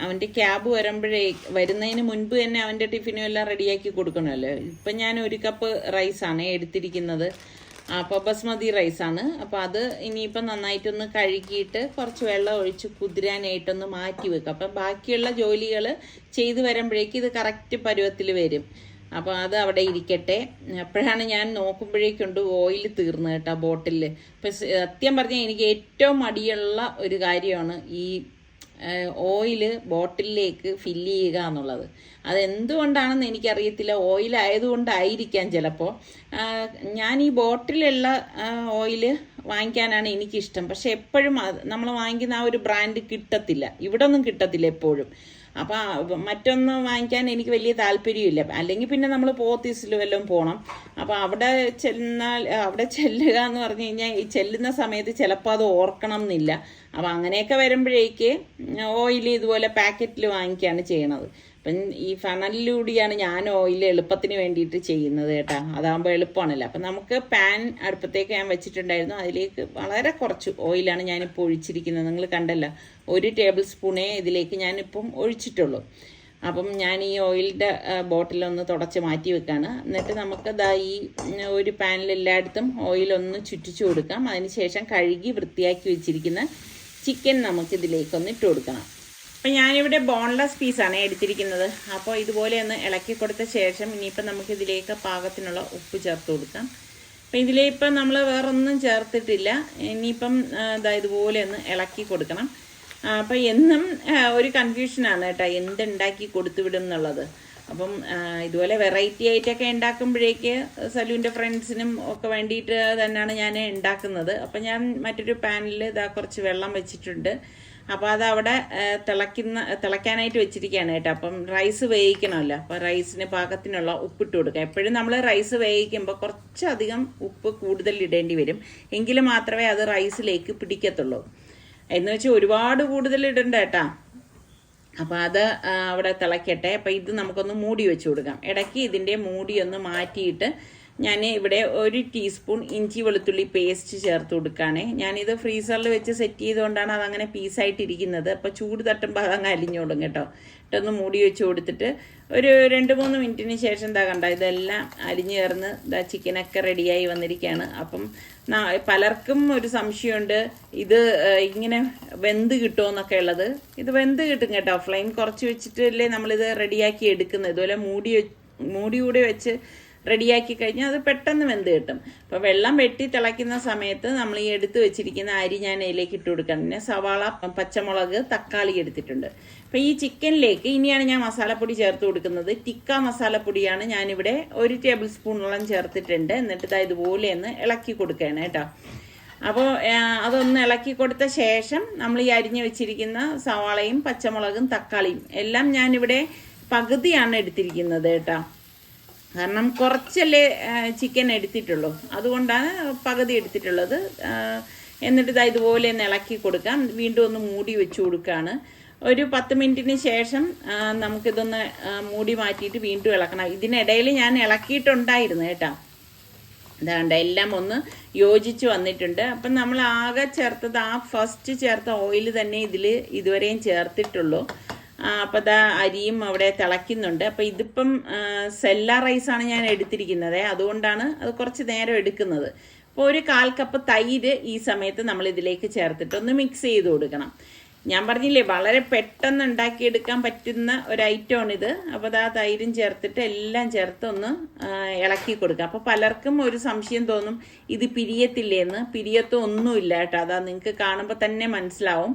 അവന്റെ ക്യാബ് വരുമ്പോഴേ വരുന്നതിന് മുൻപ് തന്നെ അവന്റെ ടിഫിനും എല്ലാം റെഡിയാക്കി കൊടുക്കണമല്ലോ. ഇപ്പം ഞാൻ ഒരു കപ്പ് റൈസാണ് എടുത്തിരിക്കുന്നത്. അപ്പോൾ ബസ്മതി റൈസാണ്. അപ്പോൾ അത് ഇനിയിപ്പം നന്നായിട്ടൊന്ന് കഴുകിയിട്ട് കുറച്ച് വെള്ളം ഒഴിച്ച് കുതിരാനായിട്ടൊന്ന് മാറ്റി വെക്കും. അപ്പം ബാക്കിയുള്ള ജോലികൾ ചെയ്തു വരുമ്പോഴേക്കും ഇത് കറക്റ്റ് പരുവത്തിൽ വരും. അപ്പോൾ അത് അവിടെ ഇരിക്കട്ടെ. അപ്പോഴാണ് ഞാൻ നോക്കുമ്പോഴേക്കുണ്ട് ഓയിൽ തീർന്നു കേട്ടോ ബോട്ടിലിൽ ഇപ്പം സത്യം പറഞ്ഞാൽ എനിക്ക് ഏറ്റവും മടിയുള്ള ഒരു കാര്യമാണ് ഈ ഓയിൽ ബോട്ടിലേക്ക് ഫില്ല് ചെയ്യുക എന്നുള്ളത്. അതെന്തുകൊണ്ടാണെന്ന് എനിക്കറിയത്തില്ല. ഓയിൽ ആയതുകൊണ്ടായിരിക്കാം ചിലപ്പോൾ ഞാൻ ഈ ബോട്ടിലുള്ള ഓയിൽ വാങ്ങിക്കാനാണ് എനിക്കിഷ്ടം. പക്ഷെ എപ്പോഴും നമ്മൾ വാങ്ങിക്കുന്ന ആ ഒരു ബ്രാൻഡ് കിട്ടത്തില്ല. ഇവിടെ ഒന്നും കിട്ടത്തില്ല എപ്പോഴും. അപ്പോൾ മറ്റൊന്നും വാങ്ങിക്കാൻ എനിക്ക് വലിയ താല്പര്യമില്ല. അല്ലെങ്കിൽ പിന്നെ നമ്മൾ പോത്തീസിൽ എല്ലാം പോകണം അപ്പോൾ അവിടെ ചെന്നാൽ അവിടെ ചെല്ലുക എന്ന് പറഞ്ഞു കഴിഞ്ഞാൽ ഈ ചെല്ലുന്ന സമയത്ത് ചിലപ്പോൾ അത് ഓർക്കണം എന്നില്ല. അപ്പോൾ അങ്ങനെയൊക്കെ വരുമ്പോഴേക്ക് ഓയിൽ ഇതുപോലെ പാക്കറ്റിൽ വാങ്ങിക്കുകയാണ് ചെയ്യണത്. അപ്പം ഈ ഫണലിലൂടെയാണ് ഞാൻ ഓയിൽ എളുപ്പത്തിന് വേണ്ടിയിട്ട് ചെയ്യുന്നത് കേട്ടോ. അതാകുമ്പോൾ എളുപ്പമാണല്ലോ. അപ്പം നമുക്ക് പാൻ അടുപ്പത്തേക്ക് ഞാൻ വെച്ചിട്ടുണ്ടായിരുന്നു. അതിലേക്ക് വളരെ കുറച്ച് ഓയിലാണ് ഞാനിപ്പോൾ ഒഴിച്ചിരിക്കുന്നത്. നിങ്ങൾ കണ്ടല്ലോ. ഒരു ടേബിൾ സ്പൂണേ ഇതിലേക്ക് ഞാനിപ്പം ഒഴിച്ചിട്ടുള്ളൂ. അപ്പം ഞാൻ ഈ ഓയിലിന്റെ ബോട്ടിലൊന്ന് തുടച്ച് മാറ്റി വെക്കാണ്. എന്നിട്ട് നമുക്ക് ദാ ഈ ഒരു പാനിൽ എല്ലായിടത്തും ഓയിലൊന്ന് ചുറ്റിച്ചു കൊടുക്കാം. അതിനുശേഷം കഴുകി വൃത്തിയാക്കി വെച്ചിരിക്കുന്ന ചിക്കൻ നമുക്ക് ഇതിലേക്കൊന്ന് ഇട്ട് കൊടുക്കണം. അപ്പം ഞാനിവിടെ ബോൺലെസ് പീസാണ് എടുത്തിരിക്കുന്നത്. അപ്പോൾ ഇതുപോലെ ഒന്ന് ഇളക്കി കൊടുത്ത ശേഷം ഇനിയിപ്പം നമുക്ക് ഇതിലേക്ക് പാകത്തിനുള്ള ഉപ്പ് ചേർത്ത് കൊടുക്കാം. അപ്പം ഇതിലിപ്പം നമ്മൾ വേറൊന്നും ചേർത്തിട്ടില്ല. ഇനിയിപ്പം ഇതുപോലെ ഒന്ന് ഇളക്കി കൊടുക്കണം. ആ, അപ്പം എന്നും ഒരു കൺഫ്യൂഷനാണ് കേട്ടോ. എന്തുണ്ടാക്കി കൊടുത്തു വിടും എന്നുള്ളത്. അപ്പം ഇതുപോലെ വെറൈറ്റി ആയിട്ടൊക്കെ ഉണ്ടാക്കുമ്പോഴേക്ക് സലൂന്റെ ഫ്രണ്ട്സിനും ഒക്കെ വേണ്ടിയിട്ട് തന്നെയാണ് ഞാൻ ഉണ്ടാക്കുന്നത്. അപ്പം ഞാൻ മറ്റൊരു പാനിൽ ഇതാ കുറച്ച് വെള്ളം വെച്ചിട്ടുണ്ട്. അപ്പോൾ അത് അവിടെ തിളയ്ക്കുന്ന തിളയ്ക്കാനായിട്ട് വെച്ചിരിക്കുകയാണ് കേട്ടോ. അപ്പം റൈസ് വേവിക്കണമല്ലോ. അപ്പോൾ റൈസിന് പാകത്തിനുള്ള ഉപ്പിട്ട് കൊടുക്കുക എപ്പോഴും നമ്മൾ റൈസ് വേവിക്കുമ്പോൾ കുറച്ചധികം ഉപ്പ് കൂടുതൽ ഇടേണ്ടി വരും. എങ്കിൽ മാത്രമേ അത് റൈസിലേക്ക് പിടിക്കത്തുള്ളൂ. എന്ന് വെച്ചാൽ ഒരുപാട് കൂടുതൽ ഇടണ്ട കേട്ടാ. അപ്പോൾ അത് അവിടെ തിളയ്ക്കട്ടെ അപ്പോൾ ഇത് നമുക്കൊന്ന് മൂടി വെച്ച് കൊടുക്കാം. ഇടയ്ക്ക് ഇതിന്റെ മൂടി ഒന്ന് മാറ്റിയിട്ട് ഞാൻ ഇവിടെ ഒരു ടീസ്പൂൺ ഇഞ്ചി വെളുത്തുള്ളി പേസ്റ്റ് ചേർത്ത് കൊടുക്കുകയാണേ ഞാനിത് ഫ്രീസറിൽ വെച്ച് സെറ്റ് ചെയ്തുകൊണ്ടാണ് അതങ്ങനെ പീസായിട്ടിരിക്കുന്നത് അപ്പോൾ ചൂട് തട്ടുമ്പോൾ അതങ്ങ് അലിഞ്ഞോളും കേട്ടോ. ഇട്ടൊന്ന് മൂടി വെച്ച് കൊടുത്തിട്ട് ഒരു രണ്ട് മൂന്ന് മിനിറ്റിന് ശേഷം എന്താ കണ്ട ഇതെല്ലാം അലിഞ്ഞു ചേർന്ന് ഇതാ ചിക്കനൊക്കെ റെഡിയായി വന്നിരിക്കുകയാണ് അപ്പം പലർക്കും ഒരു സംശയമുണ്ട് ഇത് ഇങ്ങനെ വെന്ത് കിട്ടുമോ എന്നൊക്കെ ഉള്ളത്. ഇത് വെന്ത് കിട്ടും കേട്ടോ. ഫ്ലെയിം കുറച്ച് വെച്ചിട്ടല്ലേ നമ്മളിത് റെഡിയാക്കി എടുക്കുന്നത്. ഇതുപോലെ മൂടി വെ- മൂടി കൂടി വെച്ച് റെഡിയാക്കി കഴിഞ്ഞാൽ അത് പെട്ടെന്ന് വെന്ത് കിട്ടും. അപ്പോൾ വെള്ളം വെട്ടി തിളയ്ക്കുന്ന സമയത്ത് നമ്മൾ ഈ എടുത്ത് വെച്ചിരിക്കുന്ന അരി ഞാൻ അതിലേക്ക് ഇട്ട് കൊടുക്കണം പിന്നെ സവാള പച്ചമുളക് തക്കാളി എടുത്തിട്ടുണ്ട്. അപ്പോൾ ഈ ചിക്കനിലേക്ക് ഇനിയാണ് ഞാൻ മസാലപ്പൊടി ചേർത്ത് കൊടുക്കുന്നത്. ടിക്ക മസാലപ്പൊടിയാണ് ഞാനിവിടെ ഒരു ടേബിൾ സ്പൂണോളം ചേർത്തിട്ടുണ്ട്. എന്നിട്ട് ഇതാ ഇതുപോലെ ഒന്ന് ഇളക്കി കൊടുക്കുകയാണ് കേട്ടോ. അപ്പോൾ അതൊന്ന് ഇളക്കി കൊടുത്ത ശേഷം നമ്മൾ ഈ അരിഞ്ഞു വെച്ചിരിക്കുന്ന സവാളയും പച്ചമുളകും തക്കാളിയും എല്ലാം ഞാനിവിടെ പകുതിയാണ് എടുത്തിരിക്കുന്നത് കേട്ടോ. കാരണം കുറച്ചല്ലേ ചിക്കൻ എടുത്തിട്ടുള്ളൂ. അതുകൊണ്ടാണ് പകുതി എടുത്തിട്ടുള്ളത്. എന്നിട്ട് ഇതാ ഇതുപോലെ ഒന്ന് ഇളക്കി കൊടുക്കാം. വീണ്ടും ഒന്ന് മൂടി വെച്ച് കൊടുക്കുകയാണ്. ഒരു പത്ത് മിനിറ്റിന് ശേഷം നമുക്കിതൊന്ന് മൂടി മാറ്റിയിട്ട് വീണ്ടും ഇളക്കണം. ഇതിനിടയിൽ ഞാൻ ഇളക്കിയിട്ടുണ്ടായിരുന്നു കേട്ടോ. ഇതാണ്ട് എല്ലാം ഒന്ന് യോജിച്ച് വന്നിട്ടുണ്ട്. അപ്പം നമ്മൾ ആകെ ചേർത്തത് ആ ഫസ്റ്റ് ചേർത്ത ഓയിൽ തന്നെ ഇതിൽ ഇതുവരെയും ചേർത്തിട്ടുള്ളൂ. അപ്പോൾ ദാ അരിയും അവിടെ തിളയ്ക്കുന്നുണ്ട്. അപ്പോൾ ഇതിപ്പം സെല്ല റൈസാണ് ഞാൻ എടുത്തിരിക്കുന്നത്. അതുകൊണ്ടാണ് അത് കുറച്ച് നേരം എടുക്കുന്നത്. അപ്പോൾ ഒരു കാൽ കപ്പ് തൈര് ഈ സമയത്ത് നമ്മൾ ഇതിലേക്ക് ചേർത്തിട്ട് ഒന്ന് മിക്സ് ചെയ്ത് കൊടുക്കണം. ഞാൻ പറഞ്ഞില്ലേ വളരെ പെട്ടെന്ന് ഉണ്ടാക്കിയെടുക്കാൻ പറ്റുന്ന ഒരു ഐറ്റമാണിത് അപ്പോൾ അത് ആ തൈരും ചേർത്തിട്ട് എല്ലാം ചേർത്ത് ഒന്ന് ഇളക്കി കൊടുക്കുക അപ്പോൾ പലർക്കും ഒരു സംശയം തോന്നും ഇത് പിരിയത്തില്ലേന്ന് പിരിയത്തൊന്നുമില്ല കേട്ടോ. അതാ നിങ്ങൾക്ക് കാണുമ്പോൾ തന്നെ മനസ്സിലാവും.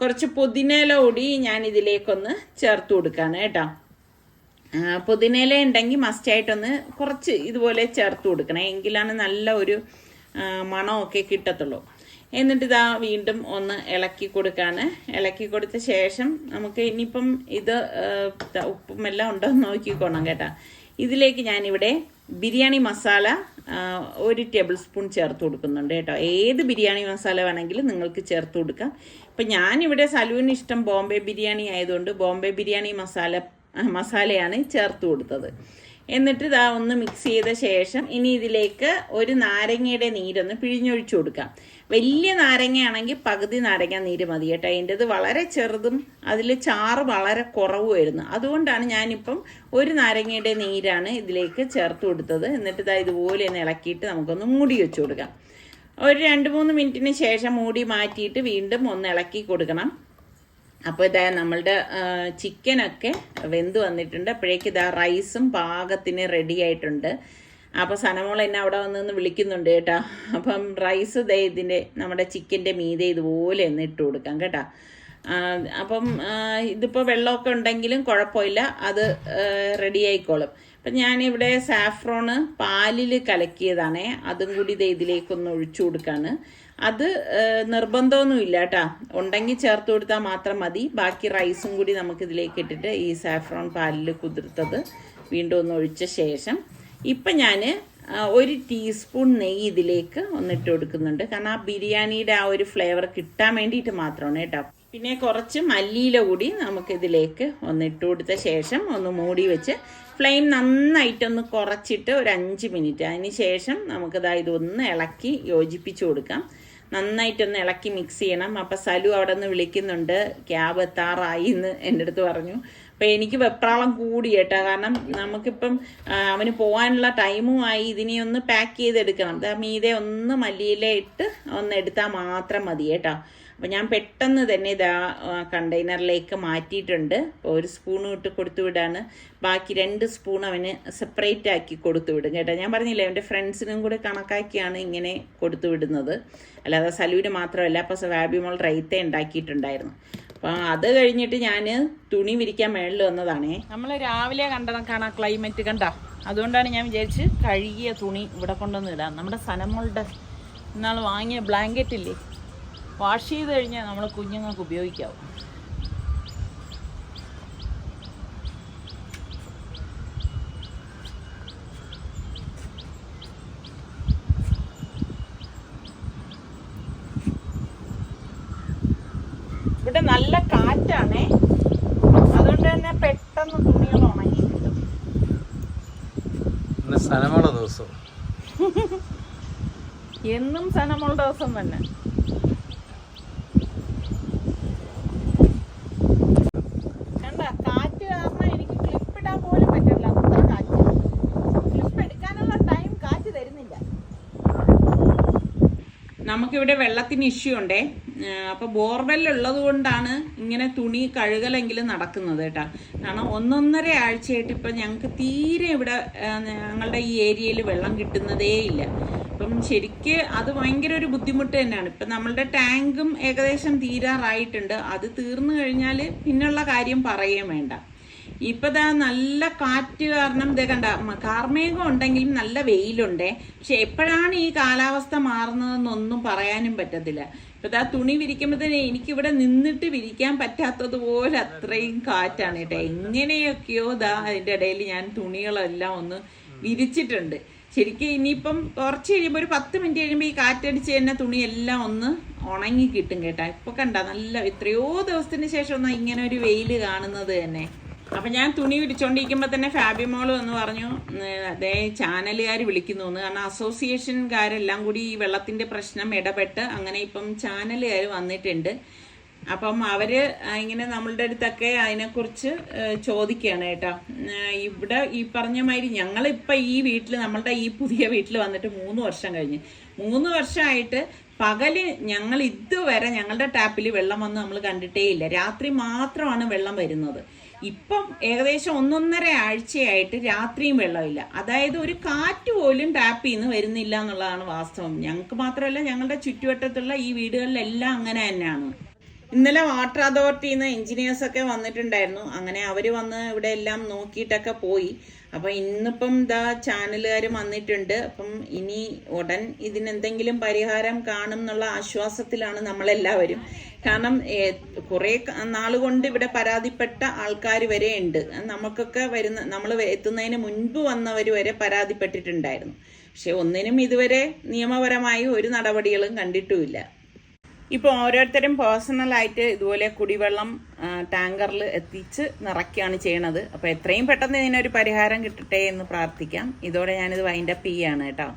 കുറച്ച് പുതിനയില കൂടി ഞാൻ ഇതിലേക്കൊന്ന് ചേർത്ത് കൊടുക്കുകയാണ് കേട്ടോ. പുതിനയില ഉണ്ടെങ്കിൽ മസ്റ്റായിട്ടൊന്ന് കുറച്ച് ഇതുപോലെ ചേർത്ത് കൊടുക്കണം. എങ്കിലാണ് നല്ല ഒരു മണമൊക്കെ കിട്ടത്തുള്ളൂ. എന്നിട്ട് ഇതാ വീണ്ടും ഒന്ന് ഇളക്കി കൊടുക്കാണ്. ഇളക്കി കൊടുത്ത ശേഷം നമുക്ക് ഇനിയിപ്പം ഇത് ഉപ്പും എല്ലാം ഉണ്ടോ എന്ന് നോക്കിക്കോണം കേട്ടോ. ഇതിലേക്ക് ഞാനിവിടെ ബിരിയാണി മസാല ഒരു ടേബിൾ സ്പൂൺ ചേർത്ത് കൊടുക്കുന്നുണ്ട് കേട്ടോ. ഏത് ബിരിയാണി മസാല വേണമെങ്കിലും നിങ്ങൾക്ക് ചേർത്ത് കൊടുക്കാം. ഇപ്പം ഞാനിവിടെ സലൂന് ഇഷ്ടം ബോംബെ ബിരിയാണി ആയതുകൊണ്ട് ബോംബെ ബിരിയാണി മസാല മസാലയാണ് ചേർത്ത് കൊടുത്തത്. എന്നിട്ട് ഇതാ ഒന്ന് മിക്സ് ചെയ്ത ശേഷം ഇനി ഇതിലേക്ക് ഒരു നാരങ്ങയുടെ നീരൊന്ന് പിഴിഞ്ഞൊഴിച്ചു കൊടുക്കാം. വലിയ നാരങ്ങയാണെങ്കിൽ പകുതി നാരങ്ങ നീര് മതി കേട്ടോ. അതിന്റെത് വളരെ ചെറുതും അതിൽ ചാറ് വളരെ കുറവുമായിരുന്നു അതുകൊണ്ടാണ് ഞാനിപ്പം ഒരു നാരങ്ങയുടെ നീരാണ് ഇതിലേക്ക് ചേർത്ത് കൊടുത്തത്. എന്നിട്ട് ഇതാ ഇതുപോലെ ഒന്ന് ഇളക്കിയിട്ട് നമുക്കൊന്ന് മൂടി വെച്ചു കൊടുക്കാം. ഒരു രണ്ട് മൂന്ന് മിനിറ്റിന് ശേഷം മൂടി മാറ്റിയിട്ട് വീണ്ടും ഒന്ന് ഇളക്കി കൊടുക്കണം. അപ്പോൾ ഇതാ നമ്മളുടെ ചിക്കനൊക്കെ വെന്ത് വന്നിട്ടുണ്ട്. അപ്പോഴേക്ക് ഇതാ റൈസും പാകത്തിന് റെഡി ആയിട്ടുണ്ട്. അപ്പോൾ സനമോൾ എന്നെ അവിടെ വന്ന് നിന്ന് വിളിക്കുന്നുണ്ട് കേട്ടോ. അപ്പം റൈസ് ദേ ഇതിന്റെ നമ്മുടെ ചിക്കന്റെ മീതെ ഇതുപോലെ ഒന്ന് ഇട്ട് കൊടുക്കാം കേട്ടോ. അപ്പം ഇതിപ്പോൾ വെള്ളമൊക്കെ ഉണ്ടെങ്കിലും കുഴപ്പമില്ല. അത് റെഡി ആയിക്കോളും. അപ്പം ഞാനിവിടെ സാഫ്രോണ് പാലിൽ കലക്കിയതാണേ. അതും കൂടി ഇത് ഇതിലേക്കൊന്ന് ഒഴിച്ചു കൊടുക്കാണ്. അത് നിർബന്ധമൊന്നുമില്ല കേട്ടാ ഉണ്ടെങ്കിൽ ചേർത്ത് കൊടുത്താൽ മാത്രം മതി. ബാക്കി റൈസും കൂടി നമുക്ക് ഇതിലേക്ക് ഇട്ടിട്ട് ഈ സാഫ്രോൺ പാലിൽ കുതിർത്തത് വീണ്ടും ഒന്ന് ഒഴിച്ച ശേഷം ഇപ്പം ഞാൻ ഒരു ടീസ്പൂൺ നെയ്യ് ഇതിലേക്ക് ഒന്നിട്ട് കൊടുക്കുന്നുണ്ട്. കാരണം ആ ബിരിയാണിയുടെ ആ ഒരു ഫ്ലേവർ കിട്ടാൻ വേണ്ടിയിട്ട് മാത്രമാണ് കേട്ടോ പിന്നെ കുറച്ച് മല്ലിയില കൂടി നമുക്കിതിലേക്ക് ഒന്നിട്ട് കൊടുത്ത ശേഷം ഒന്ന് മൂടി വെച്ച് ഫ്ലെയിം നന്നായിട്ടൊന്ന് കുറച്ചിട്ട് ഒരു അഞ്ച് മിനിറ്റ്. അതിന് ശേഷം നമുക്കിതാ ഇതൊന്ന് ഇളക്കി യോജിപ്പിച്ച് കൊടുക്കാം. നന്നായിട്ടൊന്ന് ഇളക്കി മിക്സ് ചെയ്യണം. അപ്പം സലു അവിടെ നിന്ന് വിളിക്കുന്നുണ്ട് ക്യാബ് എത്താറായി എന്ന് എന്റെ അടുത്ത് പറഞ്ഞു. അപ്പം എനിക്ക് വെപ്രാളം കൂടി കേട്ടോ. കാരണം നമുക്കിപ്പം അവന് പോകാനുള്ള ടൈമും ആയി. ഇതിനെ ഒന്ന് പാക്ക് ചെയ്തെടുക്കണം. മീതെ ഒന്ന് മല്ലിയില ഇട്ട് ഒന്ന് എടുത്താൽ മാത്രം മതി കേട്ടോ. അപ്പം ഞാൻ പെട്ടെന്ന് തന്നെ ഇതാ കണ്ടെയ്നറിലേക്ക് മാറ്റിയിട്ടുണ്ട്. ഒരു സ്പൂൺ ഇട്ട് കൊടുത്തു വിടാണ്. ബാക്കി രണ്ട് സ്പൂൺ അവന് സെപ്പറേറ്റ് ആക്കി കൊടുത്തു വിടും കേട്ടോ. ഞാൻ പറഞ്ഞില്ലേ അവന്റെ ഫ്രണ്ട്സിനും കൂടെ കണക്കാക്കിയാണ് ഇങ്ങനെ കൊടുത്തു വിടുന്നത്. അല്ലാതെ സലൂര് മാത്രമല്ല അപ്പോൾ സ്വാബിമോൾ റൈത്ത ഉണ്ടാക്കിയിട്ടുണ്ടായിരുന്നു. അപ്പം അത് കഴിഞ്ഞിട്ട് ഞാൻ തുണി വിരിക്കാൻ മേളിൽ വന്നതാണേ. നമ്മൾ രാവിലെ കണ്ട കാണാ ക്ലൈമറ്റ് കണ്ട. അതുകൊണ്ടാണ് ഞാൻ വിചാരിച്ച് കഴുകിയ തുണി ഇവിടെ കൊണ്ടുവന്ന് ഇടാം. നമ്മുടെ സനമോളുടെ ഇന്നാൾ വാങ്ങിയ ബ്ലാങ്കറ്റ് ഇല്ലേ? വാഷ് ചെയ്ത് കഴിഞ്ഞാൽ നമ്മൾ കുഞ്ഞുങ്ങൾക്ക് ഉപയോഗിക്കാവും. ഇവിടെ നല്ല കാറ്റാണേ. അതുകൊണ്ട് തന്നെ പെട്ടെന്ന് തുണികൾ ഉണങ്ങി കിട്ടും. ദിവസം. എന്നും സനമുള്ള ദിവസം തന്നെ കണ്ട കാറ്റ് കാരണം എനിക്ക് ക്ലിപ്പ് ഇടാൻ പോലും പറ്റില്ല അത്ര കാറ്റ് ക്ലിപ്പ് എടുക്കാനുള്ള ടൈം കാറ്റ് തരുന്നില്ല നമുക്കിവിടെ വെള്ളത്തിന് ഇഷ്യൂ ഉണ്ടേ. അപ്പോൾ ബോർവെൽ ഉള്ളത് കൊണ്ടാണ് ഇങ്ങനെ തുണി കഴുകലെങ്കിലും നടക്കുന്നത് കേട്ടോ. കാരണം ഒന്നൊന്നര ആഴ്ചയായിട്ട് ഇപ്പം ഞങ്ങൾക്ക് തീരെ ഇവിടെ ഞങ്ങളുടെ ഈ ഏരിയയിൽ വെള്ളം കിട്ടുന്നതേ ഇല്ല. അപ്പം ശരിക്ക് അത് ഭയങ്കര ഒരു ബുദ്ധിമുട്ട് തന്നെയാണ്. ഇപ്പം നമ്മളുടെ ടാങ്കും ഏകദേശം തീരാറായിട്ടുണ്ട്. അത് തീർന്നു കഴിഞ്ഞാൽ പിന്നുള്ള കാര്യം പറയുകയും വേണ്ട. ഇപ്പതാ നല്ല കാറ്റ് കാരണം ഇത് കണ്ട കാർമേഘം ഉണ്ടെങ്കിലും നല്ല വെയിലുണ്ടേ. പക്ഷെ എപ്പോഴാണ് ഈ കാലാവസ്ഥ മാറുന്നതെന്നൊന്നും പറയാനും പറ്റത്തില്ല. ഇപ്പതാ തുണി വിരിക്കുമ്പോഴത്തേന് എനിക്കിവിടെ നിന്നിട്ട് വിരിക്കാൻ പറ്റാത്തതുപോലെ അത്രയും കാറ്റാണ് കേട്ടോ. എങ്ങനെയൊക്കെയോ ദാ അതിന്റെ ഇടയിൽ ഞാൻ തുണികളെല്ലാം ഒന്ന് വിരിച്ചിട്ടുണ്ട്. ശരിക്കും ഇനിയിപ്പം കുറച്ച് കഴിയുമ്പോൾ ഒരു പത്ത് മിനിറ്റ് കഴിയുമ്പോൾ ഈ കാറ്റടിച്ച് തന്നെ തുണിയെല്ലാം ഒന്ന് ഉണങ്ങി കിട്ടും. കേട്ടാ ഇപ്പൊ കണ്ട നല്ല എത്രയോ ദിവസത്തിന് ശേഷം ഒന്നാ ഇങ്ങനെ ഒരു വെയിൽ കാണുന്നത് തന്നെ. അപ്പൊ ഞാൻ തുണി പിടിച്ചോണ്ടിരിക്കുമ്പോൾ തന്നെ ഫാബി മോൾ എന്ന് പറഞ്ഞു അതേ ചാനലുകാർ വിളിക്കുന്നു എന്ന്. കാരണം അസോസിയേഷൻകാരെല്ലാം കൂടി ഈ വെള്ളത്തിന്റെ പ്രശ്നം ഇടപെട്ട് അങ്ങനെ ഇപ്പം ചാനലുകാർ വന്നിട്ടുണ്ട്. അപ്പം അവർ ഇങ്ങനെ നമ്മളുടെ അടുത്തൊക്കെ അതിനെക്കുറിച്ച് ചോദിക്കുകയാണ് കേട്ടോ. ഇവിടെ ഈ പറഞ്ഞ മാതിരി ഞങ്ങളിപ്പോൾ ഈ വീട്ടിൽ നമ്മളുടെ ഈ പുതിയ വീട്ടിൽ വന്നിട്ട് മൂന്ന് വർഷം കഴിഞ്ഞ്. മൂന്ന് വർഷമായിട്ട് പകൽ ഞങ്ങൾ ഇതുവരെ ഞങ്ങളുടെ ടാപ്പിൽ വെള്ളം വന്ന് നമ്മൾ കണ്ടിട്ടേ ഇല്ല രാത്രി മാത്രമാണ് വെള്ളം വരുന്നത്. ഇപ്പം ഏകദേശം ഒന്നൊന്നര ആഴ്ചയായിട്ട് രാത്രിയും വെള്ളമില്ല. അതായത് ഒരു കാറ്റ് പോലും ടാപ്പിൽ നിന്ന് വരുന്നില്ല എന്നുള്ളതാണ് വാസ്തവം. ഞങ്ങൾക്ക് മാത്രമല്ല ഞങ്ങളുടെ ചുറ്റുവട്ടത്തുള്ള ഈ വീടുകളിലെല്ലാം അങ്ങനെ തന്നെയാണ്. ഇന്നലെ വാട്ടർ അതോറിറ്റിയിൽ നിന്ന് എഞ്ചിനീയേഴ്സ് ഒക്കെ വന്നിട്ടുണ്ടായിരുന്നു. അങ്ങനെ അവർ വന്ന് ഇവിടെ എല്ലാം നോക്കിയിട്ടൊക്കെ പോയി. അപ്പം ഇന്നിപ്പം ഇതാ ചാനലുകാർ വന്നിട്ടുണ്ട്. അപ്പം ഇനി ഉടൻ ഇതിനെന്തെങ്കിലും പരിഹാരം കാണും എന്നുള്ള ആശ്വാസത്തിലാണ് നമ്മളെല്ലാവരും. കാരണം കുറെ നാളുകൊണ്ട് ഇവിടെ പരാതിപ്പെട്ട ആൾക്കാർ വരെ ഉണ്ട് നമുക്കൊക്കെ വരുന്ന നമ്മൾ എത്തുന്നതിന് മുൻപ് വന്നവർ വരെ പരാതിപ്പെട്ടിട്ടുണ്ടായിരുന്നു. പക്ഷെ ഒന്നിനും ഇതുവരെ നിയമപരമായി ഒരു നടപടികളും കണ്ടിട്ടുമില്ല. ഇപ്പോൾ ഓരോരുത്തരും പേഴ്സണലായിട്ട് ഇതുപോലെ കുടിവെള്ളം ടാങ്കറിൽ എത്തിച്ച് നിറയ്ക്കുകയാണ് ചെയ്യണത്. അപ്പോൾ എത്രയും പെട്ടെന്ന് ഇതിനൊരു പരിഹാരം കിട്ടട്ടെ എന്ന് പ്രാർത്ഥിക്കാം. ഇതോടെ ഞാനിത് വൈൻഡപ്പ് ചെയ്യാണ് കേട്ടോ.